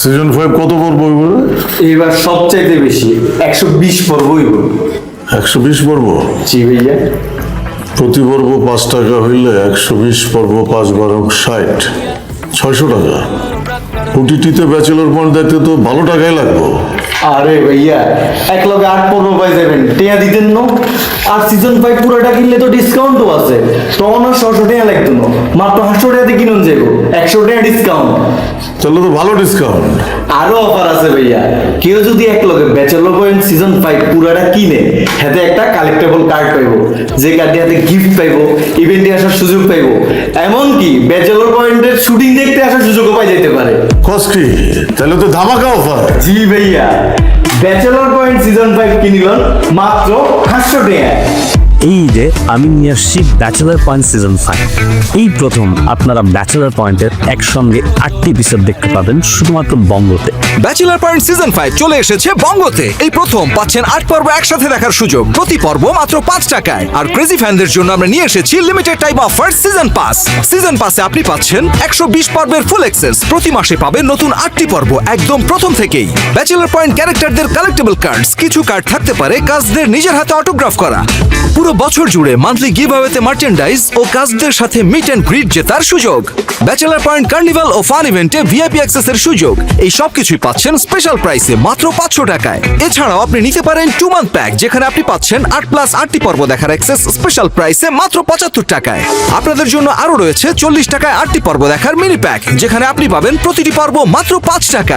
Season five কত পর্ব হইব এইবার সবচাইতে বেশি একশো বিশ পর্ব হইব একশো বিশ পর্ব জি ভাইয়া। প্রতি পর্ব পাঁচ টাকা হইলে একশো বিশ পর্ব পাঁচ বারো ষাট। ছয়শো টাকা। ওটিটিতে ব্যাচেলর পয়েন্ট দেখতে তো ভালো টাকাই লাগবো। আরে ভাইয়া এক লগে আট পনেরো পাই যাবেন। টেয়া দিতেন না। আর সিজন ফাইভ পুরোটা কিনলে তো ডিসকাউন্টও আছে। তখন আর ছশো টাকা লাগতো না। মাত্র টাকাতে কিনুন যাব একশো টাকা ডিসকাউন্ট তাহলে তো ভালো ডিসকাউন্ট আরও অফার আছে ভাইয়া। কেউ যদি এক লগে ব্যাচেলর পয়েন্ট সিজন ফাইভ পুরাটা কিনে হাতে একটা কালেক্টেবল কার্ড পাইবো। যে কার্ডে হাতে গিফট পাইবো ইভেন্টে আসার সুযোগ পাইবো। এমনকি ব্যাচেলর পয়েন্টের শুটিং দেখতে আসার সুযোগও পাই যেতে পারে। কসকি তাহলে তো ধামাকা অফার। জি ভাইয়া ব্যাচেলর পয়েন্ট সিজন ফাইভ কিনিলন মাত্র সাতশো টাকা। এই যে আমি নিয়ে আসছি ব্যাচেলার পয়েন্ট সিজন ফাইভ এই প্রথম আপনারা ব্যাচেলার পয়েন্টের একসঙ্গে আটটি এপিসোড দেখতে পাবেন শুধুমাত্র বঙ্গতে। ব্যাচেলার পয়েন্ট সিজন ফাইভ চলে এসেছে বঙ্গতে। এই প্রথম পাচ্ছেন আট পর্ব একসাথে দেখার সুযোগ। প্রতি পর্ব মাত্র পাঁচ টাকায়। আর ক্রেজি ফ্যানদের জন্য আমরা নিয়ে এসেছি limited time offer season pass season পাসে আপনি পাচ্ছেন একশো বিশ পর্বের ফুল এক্সেস প্রতি মাসে পাবেন নতুন আটটি পর্ব একদম প্রথম থেকেই। ব্যাচেলার পয়েন্ট ক্যারেক্টারদের কালেক্টেবল কার্ডস কিছু কার্ড থাকতে পারে, কাজদের নিজের হাতে অটোগ্রাফ করা। পুরো বছর জুড়ে মান্থলি গিভ আওয়েতে মার্চেন্ডাইজ ও কাজদের সাথে মিট অ্যান্ড গ্রিট জেতার সুযোগ। ব্যাচেলার পয়েন্ট কার্নিভাল ও ফান ইভেন্টে ভিআইপি অ্যাক্সেসের সুযোগ। এই সব কিছুই পাচ্ছেন স্পেশাল প্রাইসে মাত্র পাঁচশো টাকায়। এছাড়াও আপনি নিতে পারেন টু মান্থ প্যাক যেখানে আপনি পাচ্ছেন আট প্লাস আটটি পর্ব দেখার অ্যাক্সেস স্পেশাল প্রাইসে মাত্র পঁচাত্তর টাকায়। আপনাদের জন্য আরও রয়েছে চল্লিশ টাকায় আটটি পর্ব দেখার মিনি প্যাক যেখানে আপনি পাবেন প্রতিটি পর্ব মাত্র পাঁচ টাকায়।